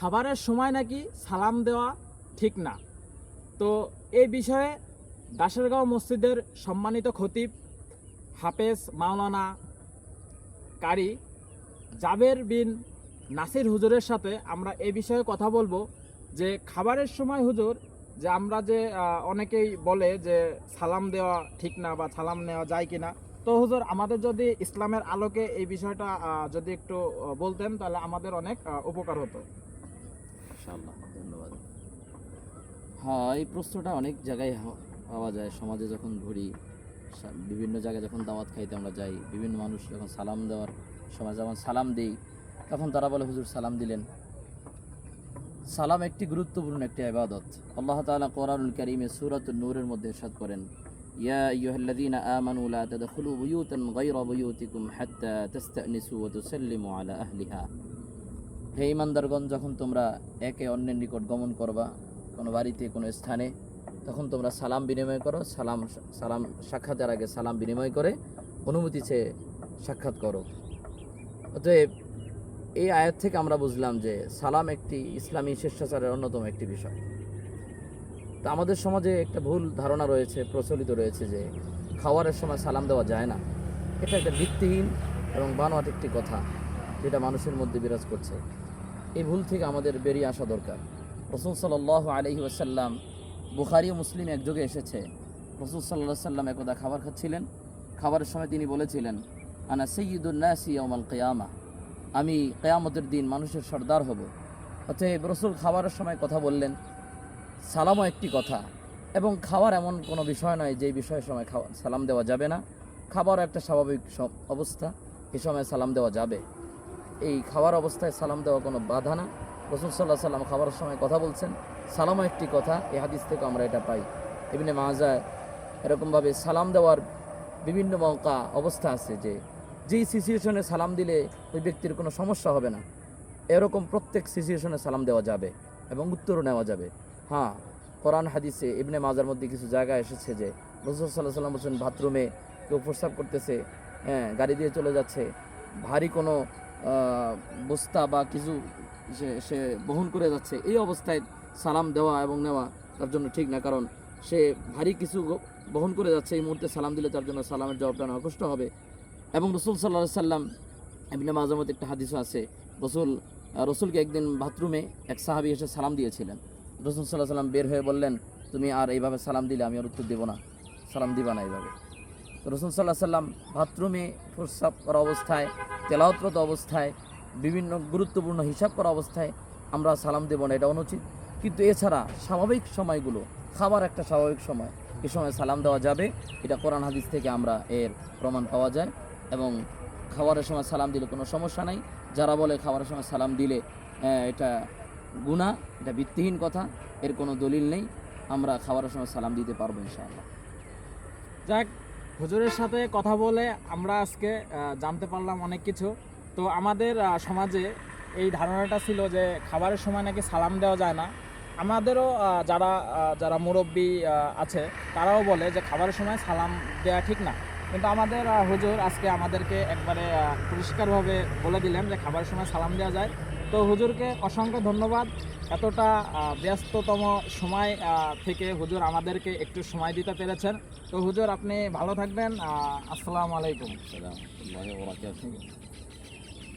খাবারের সময় নাকি সালাম দেওয়া ঠিক না। তো এই বিষয়ে দাসেরগাঁও মসজিদের সম্মানিত খতিব হাফেজ মাওলানা কারি জাবের বিন নাসির হুজুরের সাথে আমরা এ বিষয়ে কথা বলব যে খাবারের সময় হুজুর, যে আমরা যে অনেকেই বলে যে সালাম দেওয়া ঠিক না বা সালাম নেওয়া যায় কি না তো হুজুর, আমাদের যদি ইসলামের আলোকে এই বিষয়টা যদি একটু বলতেন তাহলে আমাদের অনেক উপকার হতো। ইনশাআল্লাহ, ধন্যবাদ। হ্যাঁ এই প্রশ্নটা অনেক জায়গায় পাওয়া যায়। সমাজে যখন ঘুরি বিভিন্ন জায়গায় যখন দাওয়াত খাইতে আমরা যাই, বিভিন্ন মানুষ যখন সালাম দেওয়ার সময় যখন সালাম দিই, তখন তারা বলে, হুজুর, সালাম দিলেন। সালাম একটি গুরুত্বপূর্ণ একটি ইবাদত। আল্লাহ তাআলা কোরআনুল কারীমে সূরাতুন নূরের মধ্যে ইরশাদ করেন, ইয়া আহলিহা। হে ইমানদারগণ, যখন তোমরা একে অন্যের নিকট গমন করবা কোনো বাড়িতে, কোনো স্থানে, তখন তোমরা সালাম বিনিময় করো, সালাম সালাম সাক্ষাতের আগে সালাম বিনিময় করে অনুমতি চেয়ে সাক্ষাৎ করো। অতএব এই আয়াত থেকে আমরা বুঝলাম যে সালাম একটি ইসলামী শিষ্টাচারের অন্যতম একটি বিষয়। তো আমাদের সমাজে একটা ভুল ধারণা রয়েছে, প্রচলিত রয়েছে যে খাওয়ারের সময় সালাম দেওয়া যায় না। এটা একটা ভিত্তিহীন এবং বানোয়াট একটি কথা। যেটা মানুষের মধ্যে বিরাজ করছে। এই ভুল থেকে আমাদের বেরিয়ে আসা দরকার। রসুল সাল্লাহ আলহি ওয়াসাল্লাম বুখারি ও মুসলিম একযোগে এসেছে। রসুল সাল্লাহ সাল্লাম একদা খাবার খাচ্ছিলেন। খাবারের সময় তিনি বলেছিলেন, আনা সৈয়দুল্নাসি ওমাল কেয়ামা। আমি কেয়ামতের দিন মানুষের সর্দার হব। অতএব রসুল খাবারের সময় কথা বললেন, সালামও একটি কথা। এবং খাওয়ার এমন কোনো বিষয় নয় যে বিষয়ের সময় খাওয়া সালাম দেওয়া যাবে না। খাবারও একটা স্বাভাবিক অবস্থা। এ সময় সালাম দেওয়া যাবে। এই খাওয়ার অবস্থায় সালাম দেওয়া কোনো বাধা না। রসুল সাল্লাহ সাল্লাম খাবারের সময় কথা বলছেন। সালামও একটি কথা, এই হাদিস থেকে আমরা এটা পাই। এমনি মাজা এরকমভাবে সালাম দেওয়ার বিভিন্ন মৌকা অবস্থা আছে যে, যেই সিচুয়েশনে সালাম দিলে ওই ব্যক্তির কোনো সমস্যা হবে না। এরকম প্রত্যেক সিচুয়েশনে সালাম দেওয়া যাবে এবং উত্তরও নেওয়া যাবে। হ্যাঁ কোরআন, হাদিসে ইবনে মাজার মধ্যে কিছু জায়গায় এসেছে যে, রসুল সাল্লাহ সাল্লাম বলছেন, বাথরুমে কেউ প্রস্রাব করতেছে হ্যাঁ গাড়ি দিয়ে চলে যাচ্ছে, ভারী কোনো বস্তা বা কিছু সে সে বহন করে যাচ্ছে, এই অবস্থায় সালাম দেওয়া এবং নেওয়া তার জন্য ঠিক না। কারণ সে ভারী কিছু বহন করে যাচ্ছে, এই মুহূর্তে সালাম দিলে তার জন্য সালামের জবাবটা নেওয়া হবে। এবং রসুল সাল্লাহ সাল্লাম এমনি মাঝে মধ্যে একটা হাদিসও আছে, রসুল রসুলকে একদিন বাথরুমে এক সাহাবি এসে সালাম দিয়েছিলেন। রসুল সাল্লাহ সাল্লাম বের হয়ে বললেন, তুমি আর এইভাবে সালাম দিলে আমি আর উত্তর দেবো না। সালাম দিবা না এইভাবে। রসুল সাল্লাহ সাল্লাম বাথরুমে প্রস্রাব করা অবস্থায় তেলাওত্রত অবস্থায়, বিভিন্ন গুরুত্বপূর্ণ হিসাব করা অবস্থায় আমরা সালাম দেবো না, এটা অনুচিত। কিন্তু এছাড়া স্বাভাবিক সময়গুলো, খাবার একটা স্বাভাবিক সময়, এ সময় সালাম দেওয়া যাবে, এটা কোরআন হাদিস থেকে আমরা এর প্রমাণ পাওয়া যায় এবং খাবারের সময় সালাম দিলে কোনো সমস্যা নাই। যারা বলে খাবারের সময় সালাম দিলে এটা গুণা এটা ভিত্তিহীন কথা, এর কোনো দলিল নেই, আমরা খাবারের সময় সালাম দিতে পারব ইনশাআল্লাহ। যাক হুজুরের সাথে কথা বলে আমরা আজকে জানতে পারলাম অনেক কিছু। তো আমাদের সমাজে এই ধারণাটা ছিল যে খাবারের সময় নাকি সালাম দেওয়া যায় না। আমাদেরও যারা যারা মুরব্বী আছে, তারাও বলে যে খাবারের সময় সালাম দেওয়া ঠিক না। কিন্তু আমাদের হুজুর আজকে আমাদেরকে একবারে পরিষ্কারভাবে বলে দিলেন যে খাবারের সময় সালাম দেওয়া যায়। তো হুজুরকে অসংখ্য ধন্যবাদ। এতটা ব্যস্ততম সময় থেকে হুজুর আমাদেরকে একটু সময় দিতে পেরেছেন। তো হুজুর আপনি ভালো থাকবেন। আসসালামু আলাইকুম।